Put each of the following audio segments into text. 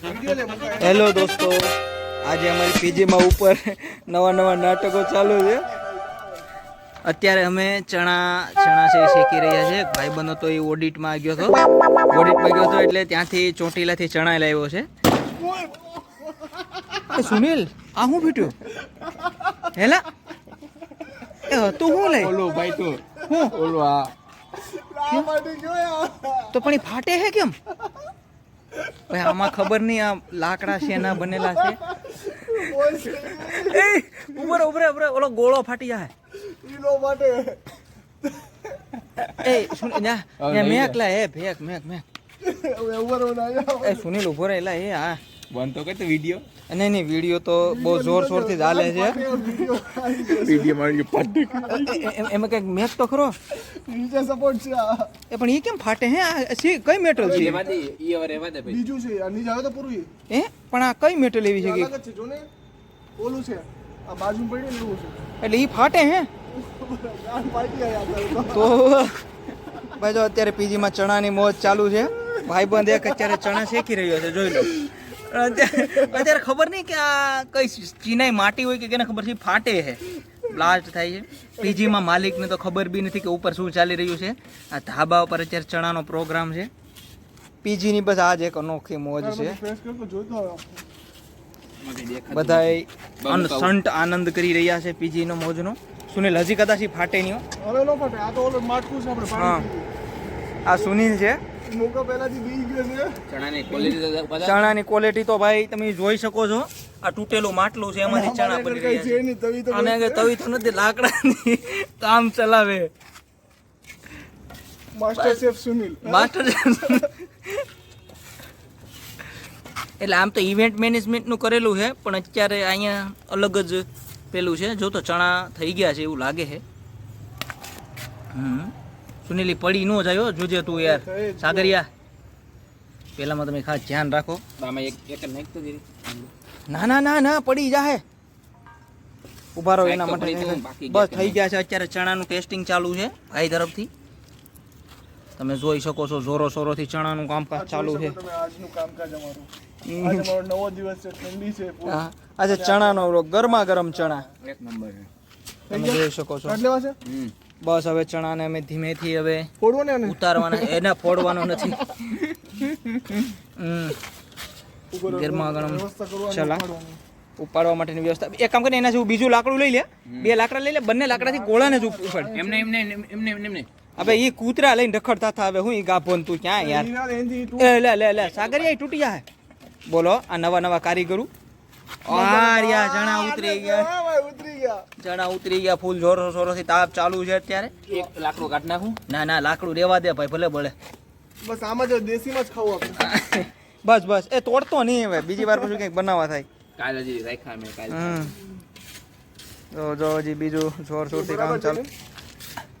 Hello દોસ્તો આજે અમારી પીજીમાં ઉપર નવા નવા નાટકો ચાલુ છે. અત્યારે અમે ચણા ચણા છે શેકી રહ્યા છે. ભાઈબંધો તો એ ઓડિટમાં ગયો હતો. ઓડિટમાં ગયો હતો એટલે ત્યાંથી ચોટીલાથી ચણા લાવ્યો છે. સુનિલ આ હું ભીટ્યું હેલા? એ હતું હું લઈ ઓલો ભાઈ તો. હું? ઓલો આ. તો પણ એ ફાટે હે કેમ? ભાઈ આમાં ખબર નહીં આ લાકડા શેના બનેલા છે. એ ઉભરે ઉભરે ઉભરે. ઓલો ગોળો ફાટી જાય. એ સુન જા મેક લા. એ ભેક મેક મેક. એ સુનિલ ઊભો રહેલા એ હા. બંધ તો કરતો વીડિયો. નહીં એની વીડિયો તો બહુ જોર શોરથી ચાલે છે. એમાં કંઈક મેચ તો ખરો? સપોર્ટ છે એ પણ એ કેમ ફાટે હે? આ છે કઈ મેટલ છે? રેવા દે ઈ હવે રેવા દે ભાઈ. બીજું છે આ નીચે આવે તો પૂરું. એ પણ આ કઈ મેટલ એવી છે કે? જો ને. ઓલું છે આ બાજુ પડી ને એવું છે. એટલે એ ફાટે હે. તો ભાઈ જો અત્યારે પીજીમાં ચણાની મોજ ચાલુ છે. ભાઈબંધ એક અત્યારે ચણા શેકી રહ્યો છે જોઈ લો. અત્યારે ખબર નહીં કે આ કઈ ચીનાઈ માટી હોય કે કેને ખબર છે ફાટે છે બ્લાસ્ટ થાય છે. પીજીમાં માલિકને તો ખબર બી નથી કે ઉપર શું ચાલી રહ્યું છે. આ ધાબા ઉપર અત્યારે ચણાનો પ્રોગ્રામ છે. પીજીની બસ આજ એક અનોખી મોજ છે. બધા સંત આનંદ કરી રહ્યા છે પીજીનો મોજનો. સુનિલ હજી કદાચ ફાટે નહીં આ સુનિલ છે. મોકા પહેલાથી બી ગયો છે. ચણાની ક્વોલિટી તો ભાઈ તમે જોઈ શકો છો. આ તૂટેલું માટલું છે એમાંથી ચણા આગળ રહ્યા છે નહીં તવી છે તો અને તવી તો નથી લાકડાની કામ ચલાવે. Master chef Sunil. માસ્ટર એટલે આમ તો ઇવેન્ટ મેનેજમેન્ટનું કરેલું છે પણ અત્યારે અહીંયા અલગ જ પેલું છે. જો તો ચણા થઈ ગયા છે એવું લાગે છે. હમ. સુનિલી પડી ન જાય જોજે તું યાર. સાગરિયા પેલામાં તમે ખાસ ધ્યાન રાખો. ના ના ના ના પડી જાહે. ઊભા રહો એના માટે. બસ થઈ ગયા છે અત્યારે ચણાનું ટેસ્ટિંગ ચાલુ છે ભાઈ તરફથી. તમે જોઈ શકો છો જોરો સોરોથી ચણાનું કામકાજ ચાલુ છે. કામકાજ અમારું. નવો દિવસ છે ઠંડી છે હા, આજે ચણાનો ઓલો ગરમા ગરમ ચણા. એક નંબર છે. તમે જોઈ શકો છો. બસ હવે ચણાને અમે ધીમેથી હવે ફોડવાને ઉતારવાના. એને ફોડવાનો નથી. ગરમા ગરમ વ્યવસ્થા ચલા. ઉપાડવા માટેની વ્યવસ્થા. એક કામ કરીને એના જેવું બીજું લાકડું લઈ લે. બે લાકડા લઈ લે બંને લાકડાથી ગોળાને જ ઉપાડ. એમને એમને એમને એમને હવે એ કૂતરા લઈને રખડતા થા હવે. હું ઈ ગાભોન તું ક્યાં યાર? એ લે લે લે સાગરિયા તૂટી જાય બોલો આ નવા નવા કારીગરો. આ રહ્યા ચણા ઉતરી ગયા. ઉતરી ગયા. ચણા ઉતરી ગયા ફૂલ જોરો સોરોથી તાપ ચાલુ છે અત્યારે. એક લાકડું કાઢ નાખું? ના ના લાકડું રેવા દે ભાઈ ભલે ભલે બસ આમાં જ દેશીમાં જ ખાવું આપણે. બસ બસ એ તોડતો નહીં હવે. બીજી વાર પછી કંઈક બનાવવા થાય. કાલે હજી રાખ્યા મેં કાલે હમ. જો જો હજી બીજું જોર શોરથી કામ ચાલુ.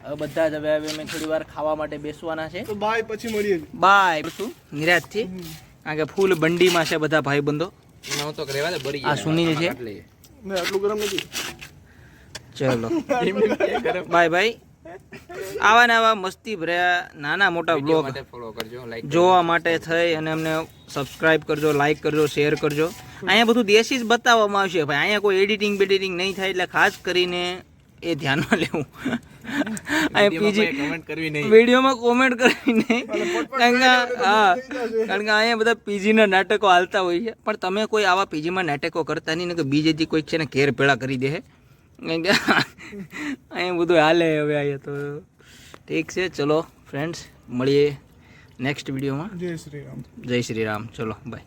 હવે બધા જ હવે હવે અમે થોડી વાર ખાવા માટે બેસવાના છે. તો બાય પછી મળીએ. બાય શું નિરાજથી. કારણ કે ફૂલ બંડીમાં છે બધા ભાઈબંધો. હું તો રેવા દે બરી આ સુની છે. ને આટલું ગરમ નથી. ચલો. Bye bye. આવા ને આવા મસ્તી ભર્યા નાના મોટા બ્લોગ માટે ફોલો કરજો લાઈક જોવા માટે થઈ અને અમને સબસ્ક્રાઇબ કરજો લાઇક કરજો શેર કરજો. અહીંયા બધું દેશી જ બતાવવામાં આવશે ભાઈ. અહીંયા કોઈ એડિટિંગ બેડિટિંગ નહીં થાય એટલે ખાસ કરીને એ ધ્યાનમાં લેવું. પીજી કમેન્ટ કરવી વિડીયોમાં કોમેન્ટ કરવી નહીં. કારણ કે હા કારણ કે અહીંયા બધા પીજીના નાટકો હાલતા હોય છે. પણ તમે કોઈ આવા પીજીમાં નાટકો કરતા નહીં ને કે બીજેથી કોઈક છે ને ઘેર ભેળા કરી દે કારણ કે અહીંયા બધું હાલે હવે અહીંયા તો. ઠીક છે ચલો ફ્રેન્ડ્સ મળીએ નેક્સ્ટ વિડીયોમાં જય શ્રી રામ. જય શ્રી રામ. ચલો બાય